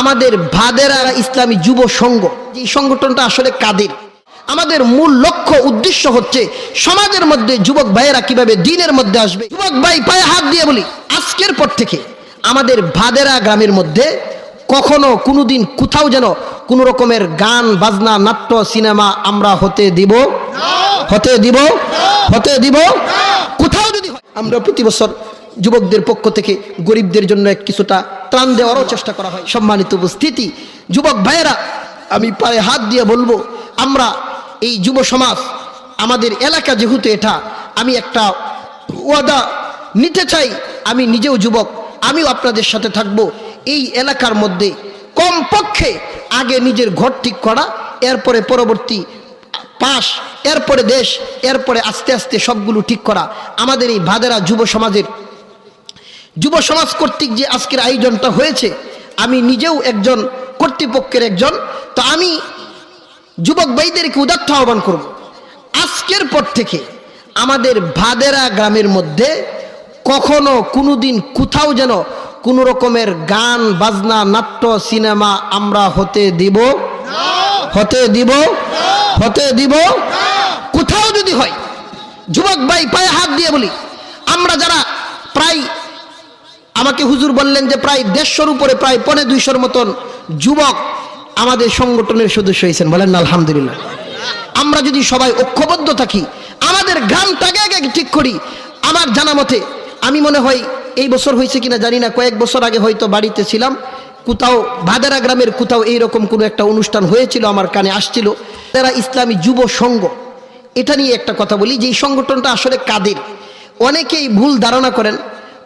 আমাদের ভাদেরা ইসলামী যুব সংঘ এই সংগঠনটা আসলে কাদের? আমাদের মূল লক্ষ্য উদ্দেশ্য হচ্ছে সমাজের মধ্যে যুবক ভাইয়েরা কীভাবে দিনের মধ্যে আসবে? যুবক ভাই পায়ে হাত দিয়ে বলি আজকের পর থেকে আমাদের ভাদেরা গ্রামের মধ্যে কখনো কোনোদিন কোথাও যেন কোনো রকমের গান বাজনা নাট্য সিনেমা আমরা হতে দিব? হতে দিব? হতে দিব? কোথাও যদি হয়, আমরা প্রতি বছর যুবকদের পক্ষ থেকে গরিবদের জন্য এক কিছুটা ত্রাণ দেওয়ারও চেষ্টা করা হয়। সম্মানিত উপস্থিতি, যুবক ভাইয়েরা, আমি পায়ে হাত দিয়ে বলব, আমরা এই যুব সমাজ, আমাদের এলাকা যেহেতু এটা, আমি একটা ওয়াদা নিতে চাই, আমি নিজেও যুবক, আমিও আপনাদের সাথে থাকব। এই এলাকার মধ্যে কমপক্ষে আগে নিজের ঘর ঠিক করা, এরপরে পরবর্তী পাশ, এরপরে দেশ, এরপরে আস্তে আস্তে সবগুলো ঠিক করা। আমাদের এই ভাদেরা যুব সমাজের যুব সমাজ কর্তৃক যে আজকের আয়োজনটা হয়েছে, আমি নিজেও একজন কর্তৃপক্ষের একজন, তো আমি যুবক ভাইদেরকে উদাত্ত আহ্বান করব। আজকের পর থেকে আমাদের ভাদেরা গ্রামের মধ্যে কখনো কোনোদিন কোথাও যেন কোনো রকমের গান, বাজনা, নাট্য, সিনেমা আমরা হতে দিব হতে দিব হতে দিব, কোথাও যদি হয়, যুবক ভাই পায়ে হাত দিয়ে বলি, আমরা যারা প্রায় আমাকে হুজুর বললেন যে প্রায় দেড়শোর উপরে, প্রায় পনে দুইশোর মতন যুবক আমাদের সংগঠনের সদস্য হয়েছেন। বলেন আলহামদুলিল্লাহ। আমরা যদি সবাই ঐক্যবদ্ধ থাকি, আমাদের গ্রামটাকে আগে ঠিক করি। আমার জানা মতে, আমি মনে হয় এই বছর হয়েছে কিনা জানি না, কয়েক বছর আগে হয়তো বাড়িতে ছিলাম। কোথাও ভাদেরা গ্রামের কোথাও এইরকম কোনো একটা অনুষ্ঠান হয়েছিল, আমার কানে আসছিল। তারা ইসলামী যুব সংঘ। এটা নিয়ে একটা কথা বলি, যে এই সংগঠনটা আসলে কাদের? অনেকেই ভুল ধারণা করেন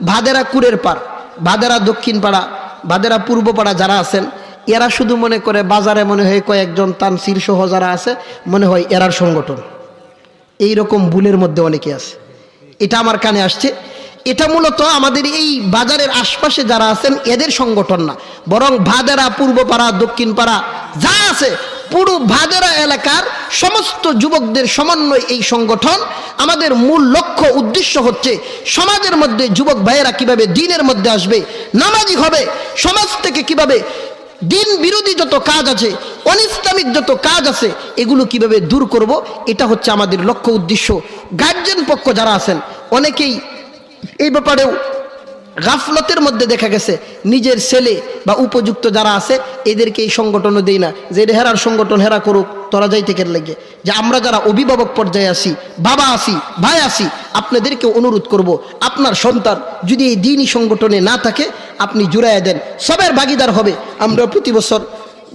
ভাদেরা কুরের পার ভাদেরা দক্ষিণ পাড়া, ভাদেরা পূর্ব পাড়া যারা আছেন, এরা শুধু মনে করে বাজারে মনে হয় কয়েকজন তানসির সহ যারা আছে, মনে হয় এরার সংগঠন। এই রকম ভুলের মধ্যে অনেকে আছে। এটা আমার কানে আসছে। এটা মূলত আমাদের এই বাজারের আশপাশে যারা আছেন, এদের সংগঠন না। বরং ভাদেরা পূর্বপাড়া দক্ষিণ পাড়া, যা আছে পুরো ভাদেরা এলাকার সমস্ত যুবকদের সমন্বয় এই সংগঠন। আমাদের মূল লক্ষ্য, উদ্দেশ্য হচ্ছে সমাজের মধ্যে যুবক ভাইয়েরা কীভাবে দিনের মধ্যে আসবে, নামাজি হবে, সমাজ থেকে কীভাবে দিন বিরোধী যত কাজ আছে অনিসলামিক যত কাজ আছে, এগুলো কীভাবে দূর করব, এটা হচ্ছে আমাদের লক্ষ্য, উদ্দেশ্য। গার্জেন পক্ষ যারা আছেন, অনেকেই এই ব্যাপারেও গাফলতের মধ্যে দেখা গেছে, নিজের ছেলে বা উপযুক্ত যারা আছে, এদেরকে এই সংগঠনও দেই না। যে হেরার সংগঠন হেরা করুক, তোরা যাই থেকে লেগে। যে আমরা যারা অভিভাবক পর্যায়ে আসি বাবা আসি ভাই আসি আপনাদেরকে অনুরোধ করব, আপনার সন্তান যদি এই দিনই সংগঠনে না থাকে, আপনি জুড়াইয়া দেন। সবের ভাগিদার হবে। আমরা প্রতি বছর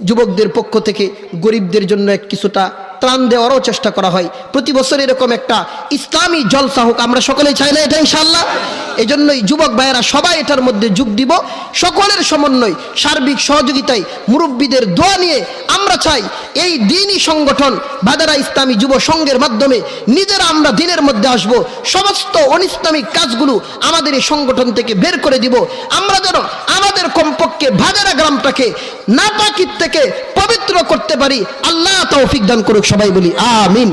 যুবকদের পক্ষ থেকে গরিবদের জন্য এক কিছুটা ত্রাণ দেওয়ারও চেষ্টা করা হয়। প্রতি বছর এরকম একটা ইসলামী জলসা হোক, আমরা সকলেই চাই না এটা ইনশাল্লাহ এই জন্যই যুবক ভাইয়েরা সবাই এটার মধ্যে যোগ দিব। সকলের সমন্বয়, সার্বিক সহযোগিতায় মুরব্বীদের দোয়া নিয়ে আমরা চাই এই দিনই সংগঠন বাদারা ইসলামী যুব সংঘের মাধ্যমে নিজেরা আমরা দিনের মধ্যে আসব। সমস্ত অনিসলামিক কাজগুলো আমাদের এই সংগঠন থেকে বের করে দিব। আমরা যেন আমাদের কমপক্ষে ভাজারা গ্রামটাকে নাপাকির থেকে পবিত্র করতে পারি। আল্লাহ তৌফিক দান করুক সবাই বলি আমিন।